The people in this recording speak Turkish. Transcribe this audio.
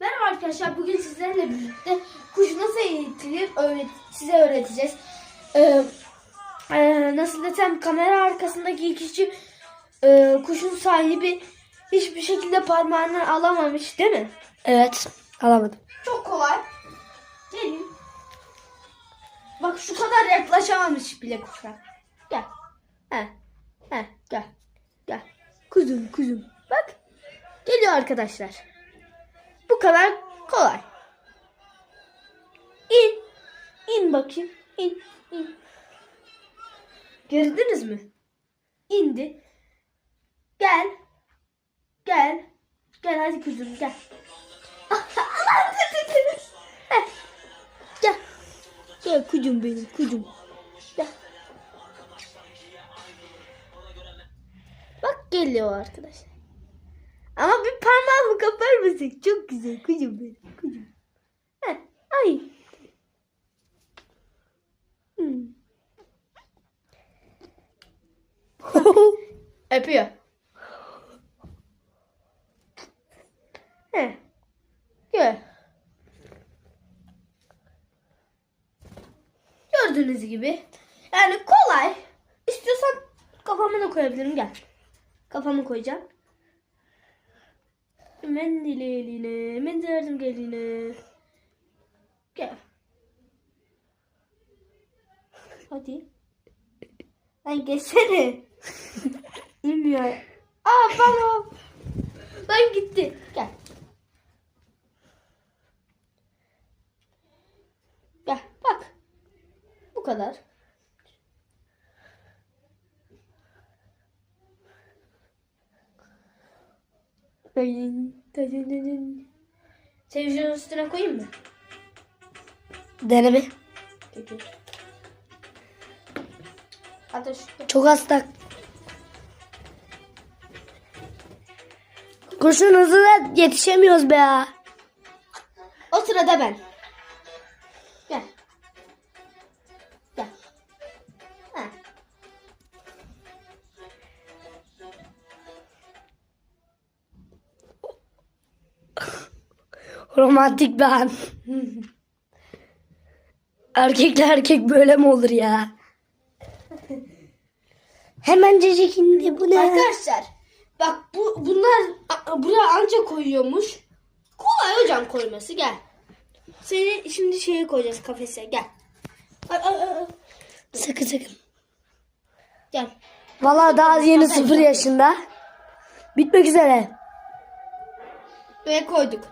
Merhaba arkadaşlar. Bugün sizlerle birlikte kuş nasıl eğitilir öğret size öğreteceğiz. Ee, e, nasıl desem kamera arkasındaki kişi e, kuşun sahibi hiçbir şekilde parmağını alamamış değil mi? Evet. Alamadım. Çok kolay. Gelin. Bak şu kadar yaklaşamamış bile kuşa. Gel. He. He. Gel. Gel. Kuzum kuzum. Bak. Geliyor arkadaşlar. Kadar kolay. İn. İn bakayım. İn. İn. Gördünüz mü? İndi. Gel. Gel. Gel hadi kuzum gel. Heh. Gel. Gel kucum benim kucum. Bak geliyor arkadaşlar. Ama bir parmağımı kapar mısın? Çok güzel kucum benim kucum. Heh. Ay. Hmm. Öpüyor. He. Gel. Gördüğünüz gibi. Yani kolay. İstiyorsan kafamı da koyabilirim. Gel. Kafamı koyacağım. Mendil eline. Mendil yardım eline. Gel. Hadi. Lan geçsene. İnmiyor. Aa pardon. Lan gitti. Gel. Gel bak. Bu kadar. Televizyonun üstüne koyayım mı? Deneme. Peki. Ateş. Çok hasta. Kurşun hızına yetişemiyoruz be ya. O sırada ben. Romantik an. Erkekle erkek böyle mi olur ya? Hemen cecik indi bu ne? Arkadaşlar bak bu bunlar a- buraya anca koyuyormuş. Kolay hocam koyması gel. Seni şimdi şeye koyacağız kafese gel. Ay, ay, ay, ay. Sakın sakın. Gel. Valla daha yeni sıfır yaşında. Bitmek üzere. Ve koyduk.